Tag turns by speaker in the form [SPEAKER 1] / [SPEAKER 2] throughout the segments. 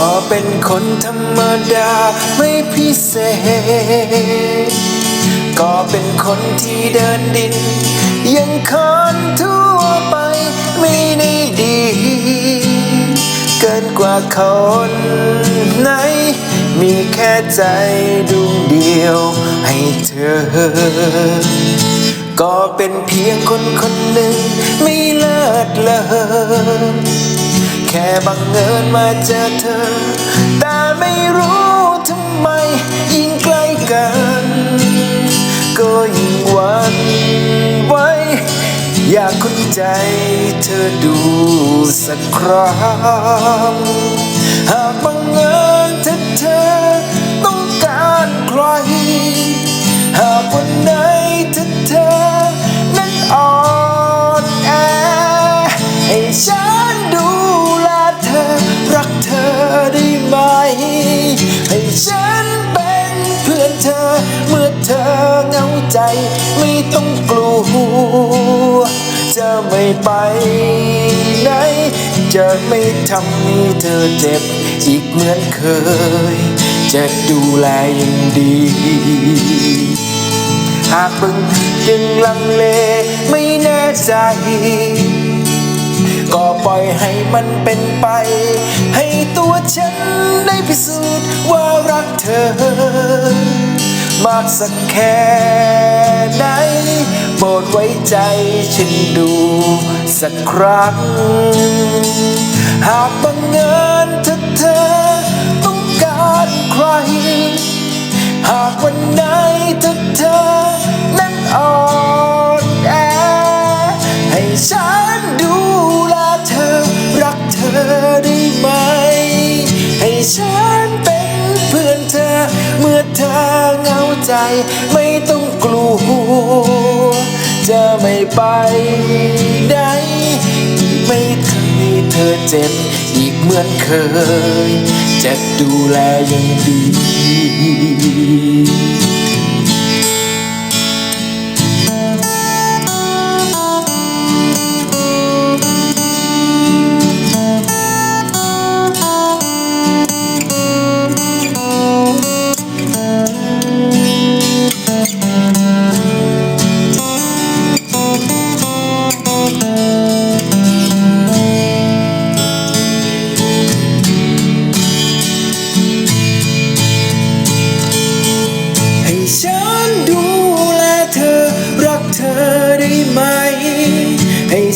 [SPEAKER 1] ็เป็นคนธรรมดาไม่พิเศษ ก็เป็นคนที่เดินดิน ยังคนทั่วไปไม่ได้ดี เกินกว่าคนไหน มีแค่ใจดวงเดียวให้เธอ ก็เป็นเพียงคนคนหนึ่งไม่เลิศเลอ แค่บังเอิญมาเจอเธอ แต่ไม่รู้ทำไมยิ่งใกล้กัน ก็ยิ่งหวันไหวอยากคุ้นใจเธอดูสักครั้งหาก ไม่ไปไหน จะไม่ทำให้เธอเจ็บอีกเหมือนเคย จะดูแลอย่างดี หากมึงยังลังเลไม่แน่ใจ ก็ปล่อยให้มันเป็นไป ให้ตัวฉันได้พิสูจน์ว่ารักเธอ มากสักแค่ ไว้ใจฉันดูสักครั้ง หากบังเอิญถ้าเธอต้องการใคร หากวันไหนถ้าเธอนั้นอ่อนแอ ให้ฉันดูแลเธอรักเธอได้ไหม ให้ฉันเป็นเพื่อนเธอเมื่อเธอเหงาใจไม่ต้องกลัว จะไม่ไปไหนไม่เคยให้เธอเจ็บอีกเหมือนเคย จะดูแลอย่างดี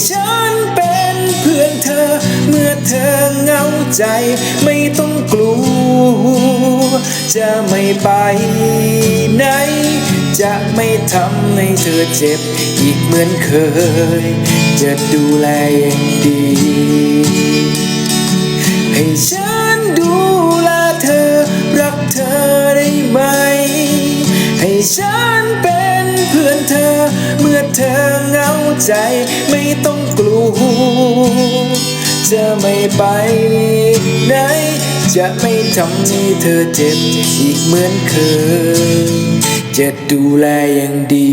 [SPEAKER 1] ฉันเป็นเพื่อนเธอ เมื่อเธอเหงาใจ ไม่ต้องกลัว จะไม่ไปไหน จะไม่ทำให้เธอเจ็บ อีกเหมือนเคย จะดูแลอย่างดี ให้ฉัน เมื่อเธอเหงาใจไม่ต้องกลัวจะไม่ไปไหน จะไม่ทำให้เธอเจ็บอีกเหมือนเคยจะดูแลอย่างดี